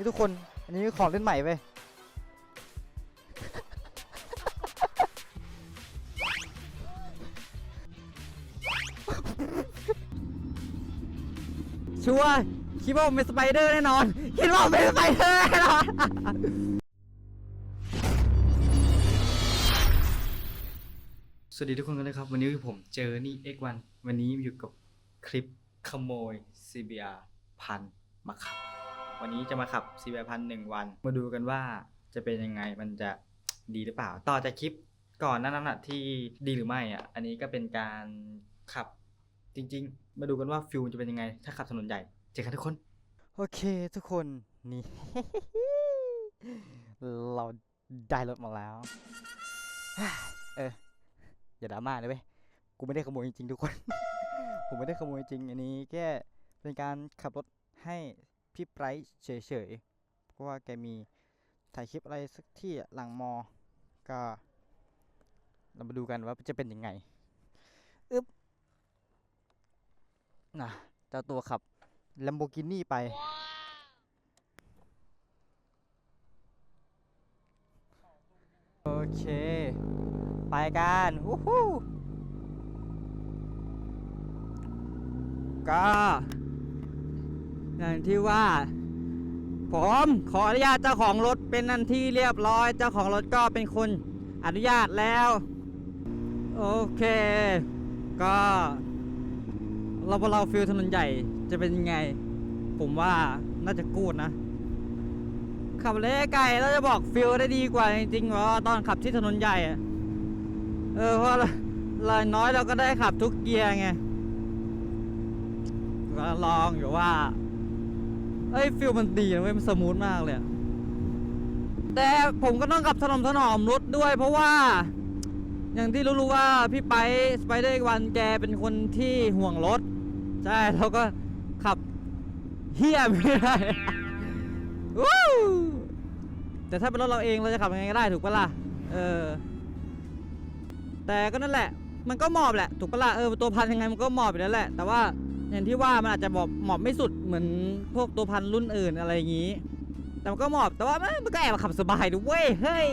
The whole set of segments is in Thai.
นี่ทุกคน อันนี้ของเล่นใหม่เว้ยชัวร์คิดว่าผมเป็นสไปเดอร์แน่นอน คิดว่าผมเป็นสไปเดอร์แน่นอน สวัสดีทุกคนกันเลยครับ วันนี้ผมเจอนี่ X1 วันนี้อยู่กับคลิปขโมย CBR พันมาขับ วันนี้จะมาขับ CBR พันหนึ่งวัน มาดูกันว่าจะเป็นยังไงมันจะดีหรือเปล่า ต่อจากคลิปก่อนหนานั้นอะที่ดีหรือไม่อะ อันนี้ก็เป็นการขับจริง ๆ มาดูกันว่าฟิลจะเป็นยังไง ถ้าขับถนนใหญ่ เจอกันทุกคน โอเคทุกคนนี่ เราได้รถมาแล้ว เออ อย่าดราม่าเลยเว้ย กูไม่ได้ขโมยจริงๆทุกคน ผมไม่ได้ขโมยจริง อันนี้แค่เป็นการขับรถให้ พี่ไบรท์เฉยๆ เพราะว่าแกมีถ่ายคลิปอะไรสักที่หลังมอ ก็ เรามาดูกันว่าจะเป็นยังไง อึ๊บน่ะเจ้าตัวขับ Lamborghini ไป โอเค ไปกันวู้ฮู้ก็ อย่างที่ว่า ผมขออนุญาตเจ้าของรถเป็นนันที่เรียบร้อย เจ้าของรถก็เป็นคนอนุญาตแล้ว โอเค ก็เราพอเราฟิลถนนใหญ่จะเป็นยังไง ผมว่าน่าจะกูดนะ ขับเละไก่แล้วจะบอกฟิลได้ดีกว่าจริงๆเพราะว่าตอนขับที่ถนนใหญ่เออเพราะเราน้อยเราก็ได้ขับทุกเกียร์ไงก็ลองอยู่ว่า เอ้ยฟิลมันดีนะเว้ยมันสมูทมากเลยอะแต่ผมก็ต้องขับถนอมถนอมรถด้วย เพราะว่า อย่างที่รู้ๆว่าพี่ไปสไปเดอร์วันแกเป็นคนที่ห่วงรถ ใช่เราก็ขับเฮี้ยไม่ได้ วู้แต่ถ้าเป็นรถเราเองเราจะขับยังไงก็ได้ถูกปะล่ะเออ แต่ก็นั่นแหละ มันก็หมอบแหละ ถูกปะล่ะเออตัวพันยังไงมันก็หมอบอยู่แล้วแหละ แต่ว่า อย่างที่ว่ามันอาจจะหมอบหมอบไม่สุดเหมือนพวกตัวพันรุ่นอื่นอะไรอย่างนี้ แต่มันก็หมอบแต่ว่ามันก็แอบขับสบายด้วยเว้ยเฮ้ย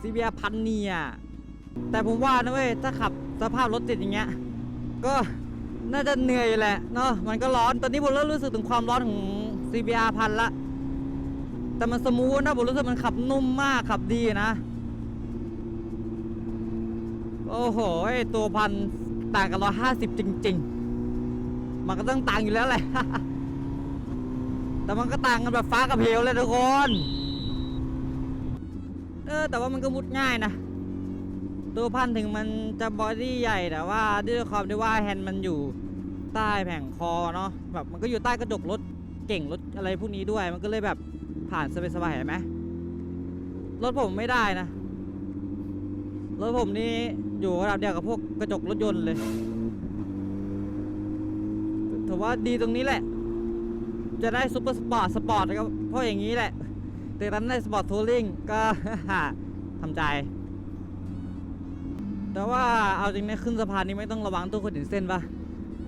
ซีเบียพันเนี่ยแต่ผมว่านะเว้ยถ้าขับสภาพรถติดอย่างเงี้ยก็น่าจะเหนื่อยอยู่แหละเนาะมันก็ร้อนตอนนี้ผมเริ่มรู้สึกถึงความร้อนของ CBR พันละ แต่มันสมูทนะผมรู้สึกมันขับนุ่มมากขับดีนะ โอ้โหตัวพันต่างกันร้อยห้าสิบจริง ๆ มันก็ต้องต่างอยู่แล้วแหละ แต่มันก็ต่างกันแบบฟ้ากับเหวเลยทุกคน เออ แต่ว่ามันก็มุดง่ายนะ ตัวพันถึงมันจะบอดี้ใหญ่แต่ว่าด้วยความที่ว่าแฮนด์มันอยู่ใต้แผงคอเนาะ แบบมันก็อยู่ใต้กระจกรถเก่งรถอะไรพวกนี้ด้วย มันก็เลยแบบผ่านสบายๆเห็นไหมรถผมไม่ได้นะ รถผมนี่อยู่ระดับเดียวกับพวกกระจกรถยนต์เลย ถือว่าดีตรงนี้แหละ จะได้ซูเปอร์สปอร์ตสปอร์ตก็เพราะอย่างนี้แหละ แต่ตอนนั้นได้สปอร์ตทัวริงก็ทำใจ แต่ว่าเอาจริงนะขึ้นสะพานนี้ไม่ต้องระวังตัวคนถึงเส้นปะ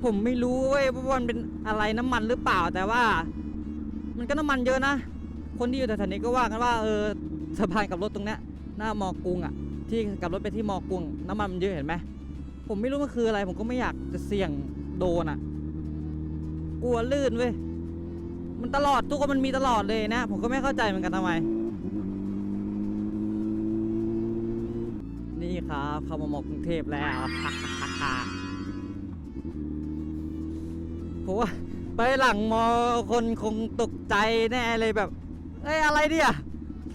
ผมไม่รู้เว้ยว่ามันเป็นอะไรน้ำมันหรือเปล่าแต่ว่า มันก็น้ำมันเยอะนะ คนที่อยู่แถวๆนี้ก็ว่ากันว่าเออสะพานกับรถตรงเนี้ยหน้ามอกรุงอะ ที่กลับรถไปที่มอกรุง น้ำมันมันเยอะเห็นไหมผมไม่รู้มันคืออะไร ผมก็ไม่อยากจะเสี่ยงโดนอะ กลัวลื่นเว้ย มันตลอดทุกคนมันมีตลอดเลยนะ ผมก็ไม่เข้าใจเหมือนกันทำไม นี่ครับเข้ามามอกรุงเทพแล้วเพราะว่าไปหลังมอคนคงตกใจแน่เลยแบบเอ้ยอะไรเนี่ย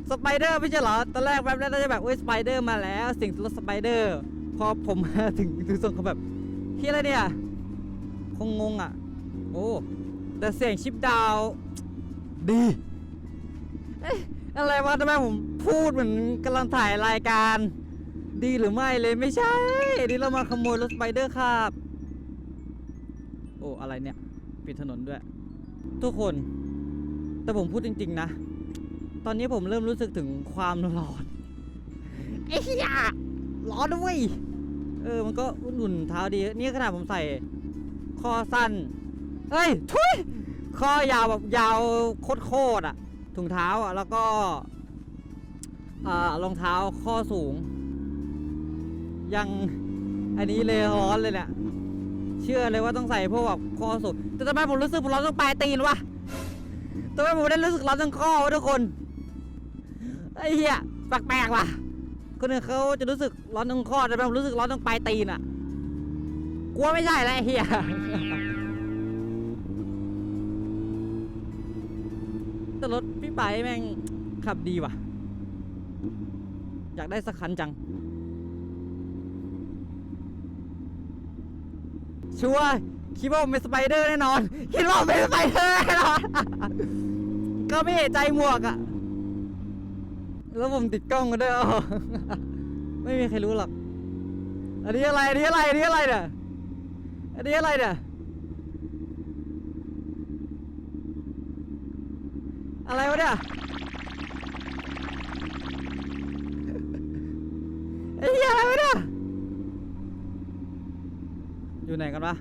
สไปเดอร์ไม่ใช่เหรอ ตอนแรกแบบนั้นจะแบบเอ้ยสไปเดอร์มาแล้ว สิ่งรถสไปเดอร์ พอผมมาถึงถึงส่งเขาแบบเฮียอะไรเนี่ย คงงงอะ โอ้ แต่เสียงชิปดาว ดีเอ้ยอะไรวะทำไมผมพูดเหมือนกำลังถ่ายรายการ ดีหรือไม่เลยไม่ใช่นี่เรามาขโมยรถสไปเดอร์ครับ โอ้ อะไรเนี่ย ปิดถนนด้วย ทุกคน แต่ผมพูดจริง ๆ นะ ตอนนี้ผมเริ่มรู้สึกถึงความร้อนไอ้เหี้ยร้อนด้วย เออ มันก็อุ่นๆเท้าดี นี่ขนาดผมใส่คอสั้น เฮ้ยทุยข้อยาวแบบยาวโคตรๆอะถุงเท้าอะแล้วก็รองเท้าข้อสูง ยังอันนี้เลยร้อนเลยเนี่ยเชื่อเลยว่าต้องใส่พวกแบบข้อสูงแต่ทำไมผมรู้สึกผมร้อนตรงปลายตีนวะทำไมผมได้รู้สึกร้อนตรงข้อวะทุกคนไอ้เหี้ยแปลกๆว่ะคนอื่นเขาจะรู้สึกร้อนตรงข้อแต่ทำไมผมรู้สึกร้อนตรงปลายตีนอะกลัวไม่ใช่แล้วไอ้เหี้ย แต่รถพี่ไปแม่งขับดีว่ะ อยากได้สักคันจัง ชัวร์คิดว่าผมเป็นสไปเดอร์แน่นอน คิดว่าผมเป็นสไปเดอร์แน่นอน ก็ไม่เอะใจหมวกอะแล้วผมติดกล้องกันด้วยอ๋อไม่มีใครรู้หรอก อันนี้อะไร อันนี้อะไร อันนี้อะไรเนี่ย อันนี้อะไรเนี่ย อะไรวะเนี่ยไอ้เหี้ยอะไรวะเนี่ยอยู่ไหนกันวะ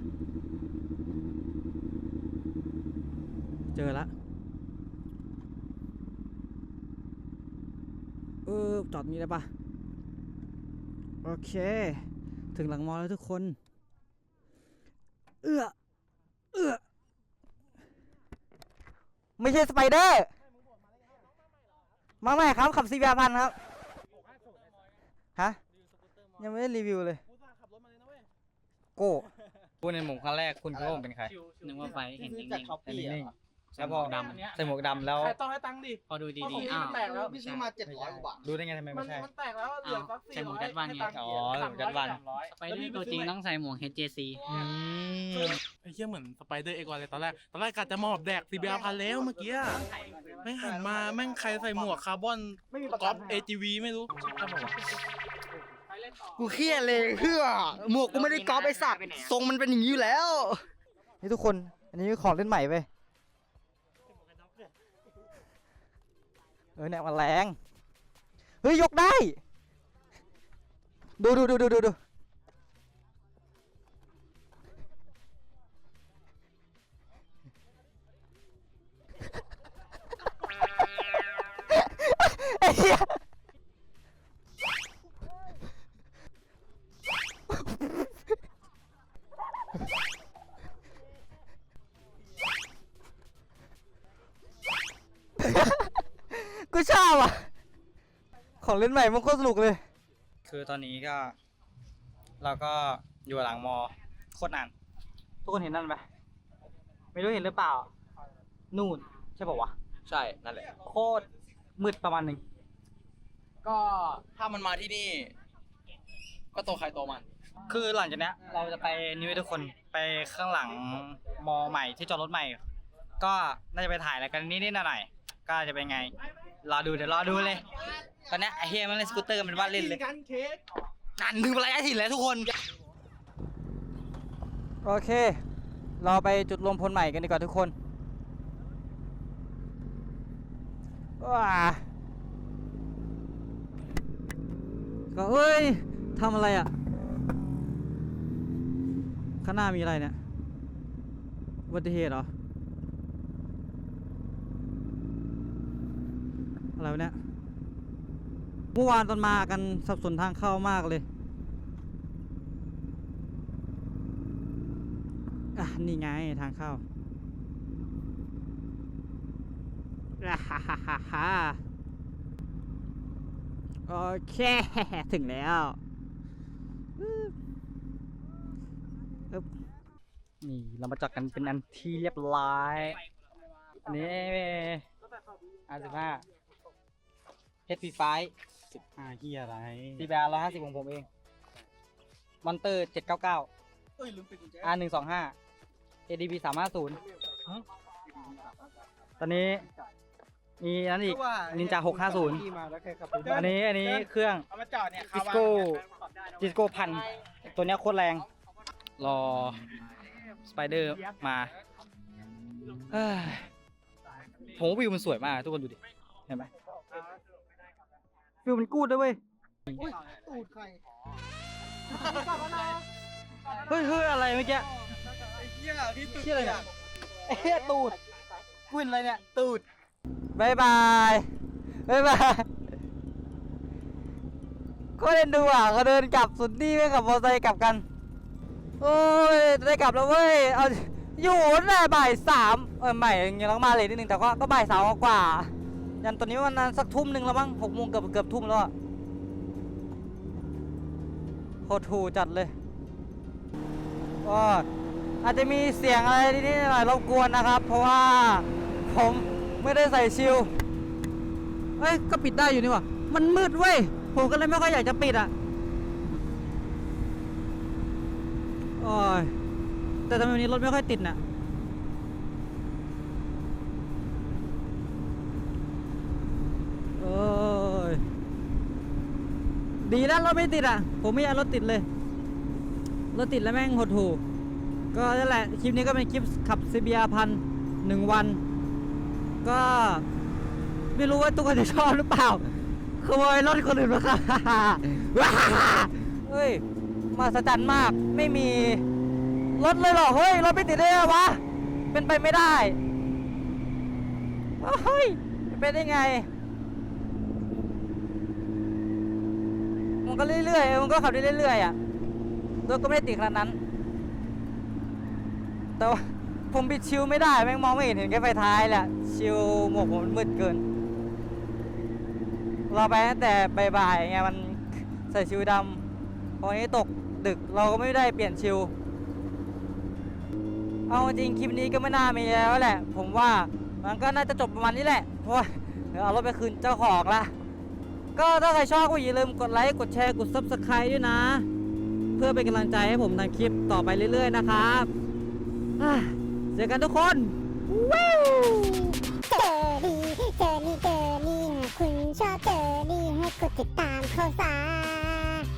เจอละเออจอดนี้ได้ปะโอเค ถึงหลังมอแล้วทุกคน เอื้อเอื้อไม่ใช่สไปเดอร์ มาใหม่ครับขับซีบีอาพันครับ ฮะ ยังไม่ได้รีวิวเลย โก้ พูดในหมู่ครั้งแรกคุณคิดว่าผมเป็นใคร นึกว่าไฟเห็นนิ่งจากช้อปปี้นิ่งอะๆ แล้วพอดใส่หมวกดำแล้วใครต้องให้ตังค์ดิๆพอดูเพราะดีของๆพี่อ้าวมันแตกแล้วพี่ซื้อมาเจ็ดร้อยกว่าบาทรู้ได้ไงทำไมมัไม่นใช่ มันแตกแล้วเหลือสักใส่สี่หมร้วอกยดัดวันไง อ๋อใส่หมวกดัดวันสไปเดอร์ตัวจริงต้องใส่หมวก HJC อืมไอ้เหี้ยเหมือนสไปเดอร์เอกวอนเลยตอนแรก ตอนแรกกะจะมาหอบแดกซีบีอาพันแล้วเมื่อกี้แม่งหันมาแม่งใครใส่หมวกคาร์บอนก๊อป AGV ไม่รู้ครับผมกูเครียดเลยเพื่อหมวกกูไม่ได้ก๊อปไอสัตว์ทรงมันเป็นอย่างนี้อยู่แล้ว นี่ทุกคน อันนี้ของเล่นใหม่ไป เออเนี่ยมันแรง เฮ้ย ยกได้ ดูดูดูดูดูดูไอ้เหี้ยกูชอบอะ ของเล่นใหม่มันโคตรสนุกเลย คือตอนนี้ก็ เราก็อยู่หลังมอโคตรนาน ทุกคนเห็นนั่นไหมไม่รู้เห็นหรือเปล่า นู่นใช่ป่าวะ ใช่ นั่นแหละ โคตรมืดประมาณหนึ่ง ก็ถ้ามันมาที่นี่ ก็ตัวใครตัวมัน คือหลังจากเนี้ย เราจะไปนี่ไว้ทุกคนไปข้างหลังมอใหม่ที่จอดรถใหม่ ก็น่าจะไปถ่ายอะไรกันนิดๆหน่อยๆก็จะเป็นไง รอดูเดี๋ยวรอดูเลย ตอนเนี้ยไอเฮียมันเล่นสกูตเตอร์มันว่าเล่นเลยกันเค้กนั่นถึงระยะถิ่นแล้วทุกคน โอเค เราไปจุดรวมพลใหม่กันดีกว่าทุกคนว้าก็เอ้ยทำอะไรอะ ข้างหน้ามีอะไรเนี่ยอุบัติเหตุเหรอ อะไรวะเนี่ย เมื่อวานตอนมากันสับสนทางเข้ามากเลย อะ นี่ไงทางเข้าฮ่าฮ่าฮ่าฮ่าโอเค ถึงแล้วนี่เรามาจอดกันเป็นอันที่เรียบร้อยอันนี้อาสิบห้า HP ไฟ สิบห้าเฮียอะไรซีแบร์ร้อยห้าสิบของผมเอง มอนเตอร์เจ็ดเก้าเก้าเอ้ยลืมปิดกุญแจ R หนึ่งสองห้า ADB สามห้าศูนย์ตอนนี้ มีอันนั้นอีกนินจาหกห้าศูนย์อันนี้อันนี้เครื่องเอามาจอดเนี่ยดิสโก้ดิสโก้พัน ตัวเนี้ยโคตรแรง รอ สไปเดอร์มาเอ้ยผมว่าวิวมันสวยมากทุกคนดูดิ เห็นไหม ฟิลมันกูดด้วยเว้ยตูดใครเฮ้ยเฮ้ยอะไรเมื่อกี้ไอ้เหี้ยพี่ตูดเชี่ยอะไรเนี่ยเอ้ยตูดกวินอะไรเนี่ยตูดบายบายบายบายก็เล่นดูอะเขาเดินกลับสุดนี่ไม่กับมอเตอร์ไซค์กลับกันโอ้ยได้กลับแล้วเว้ยเอาอยู่ตั้งแต่บ่ายสามเออใหม่ยังต้องมาเลยนิดนึงแต่ก็ก็บ่ายสามกว่า ยันตอนนี้มันนานสักทุ่มหนึ่งแล้วมั้งหกโมงเกือบเกือบทุ่มแล้วอะโคตรถูจัดเลยก็อาจจะมีเสียงอะไรนิดหน่อยรบกวนนะครับ เพราะว่าผมไม่ได้ใส่ชิลเอ้ยก็ปิดได้อยู่นี่วะมันมืดเว้ยผมก็เลยไม่ค่อยอยากจะปิดอะโอ้ยแต่ทำไมวันนี้รถไม่ค่อยติดน่ะ โอ้ ยดีนะรถไม่ติดอะ ผมไม่อยากรถติดเลย รถติดแล้วแม่งหดหูก็นั่นแหละ คลิปนี้ก็เป็นคลิปขับซีเบียพันหนึ่งวัน ก็ไม่รู้ว่าทุกคนจะชอบหรือเปล่าขโมยรถคนอื่นมาค่ะว้าเฮ้ย มาสจันมาก ไม่มีรถเลยเหรอ เฮ้ย รถไม่ติดได้วะ เป็นไปไม่ได้ เฮ้ย เป็นได้ไง มันก็เรื่อยๆมันก็ขับได้เรื่อยๆอะรถก็ไม่ได้ติดขนาดนั้น แต่ว่าผมปิดชิวไม่ได้แม่งมองไม่เห็นเห็นแค่ไฟท้ายแหละชิวหมวกผมมันมืดเกิน เราไปตั้งแต่บ่ายๆไงมันใส่ชิวดำพอนี้ตกดึกเราก็ไม่ได้เปลี่ยนชิว เอาจริงคลิปนี้ก็ไม่น่ามีแล้วแหละ ผมว่ามันก็น่าจะจบประมาณนี้แหละเพราะเดี๋ยวเอารถไปคืนเจ้าของละ ก็ถ้าใครชอบก็อย่าลืมกดไลค์กดแชร์กด subscribe ด้วยนะ เพื่อเป็นกำลังใจให้ผมทำคลิปต่อไปเรื่อย ๆ นะครับอะเจอกันทุกคนเจอดีเจอนี่เจอนี่หากคุณชอบเจอนี่ให้กดติดตามข่าวสาร